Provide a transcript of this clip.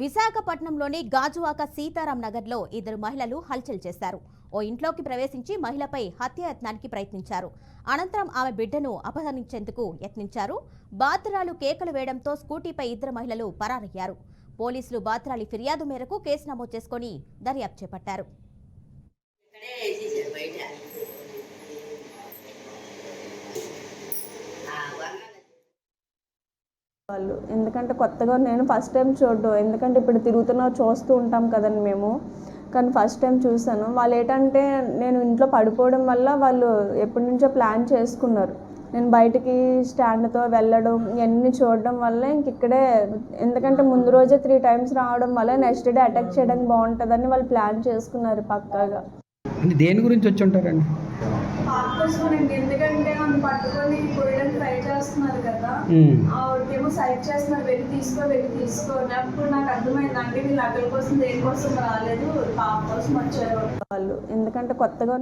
విశాఖపట్నంలోని గాజువాక సీతారాం నగర్లో ఇద్దరు మహిళలు హల్చల్ చేశారు. ఓ ఇంట్లోకి ప్రవేశించి మహిళపై హత్యాయత్నానికి ప్రయత్నించారు. అనంతరం ఆమె బిడ్డను అపహరించేందుకు యత్నించారు. బాతురాలు కేకలు వేయడంతో స్కూటీపై ఇద్దరు మహిళలు పరారయ్యారు. పోలీసులు బాతురాలి ఫిర్యాదు మేరకు కేసు నమోదు చేసుకుని దర్యాప్తు చేపట్టారు. వాళ్ళు. ఎందుకంటే కొత్తగా నేను ఫస్ట్ టైం చూడడం. ఎందుకంటే ఇప్పుడు తిరుగుతున్న చూస్తూ ఉంటాం కదండి మేము. కానీ ఫస్ట్ టైం చూసాను. వాళ్ళు ఏంటంటే నేను ఇంట్లో పడిపోవడం వల్ల వాళ్ళు ఎప్పటి నుంచో ప్లాన్ చేసుకున్నారు. నేను బయటికి స్టాండ్తో వెళ్ళడం ఇవన్నీ చూడడం వల్ల ఇంక ఇక్కడే ఎందుకంటే ముందు రోజే త్రీ టైమ్స్ రావడం వల్ల నెక్స్ట్ డే అటాక్ చేయడానికి బాగుంటుందని వాళ్ళు ప్లాన్ చేసుకున్నారు పక్కాగా. దేని గురించి వచ్చి ఉంటారండి? పార్కోసుకోనండి ఎందుకంటే నన్ను పట్టుకొని పోయడానికి ట్రై చేస్తున్నారు కదా. ఆవిడకేమో సైడ్ చేస్తున్నారు. వెళ్ళి తీసుకో వెళ్ళి తీసుకో. అప్పుడు నాకు అర్థమైంది. అంటే వీళ్ళు నగల కోసం దేనికోసం రాలేదు పాప కోసం వచ్చారు. వాళ్ళు. ఎందుకంటే కొత్తగా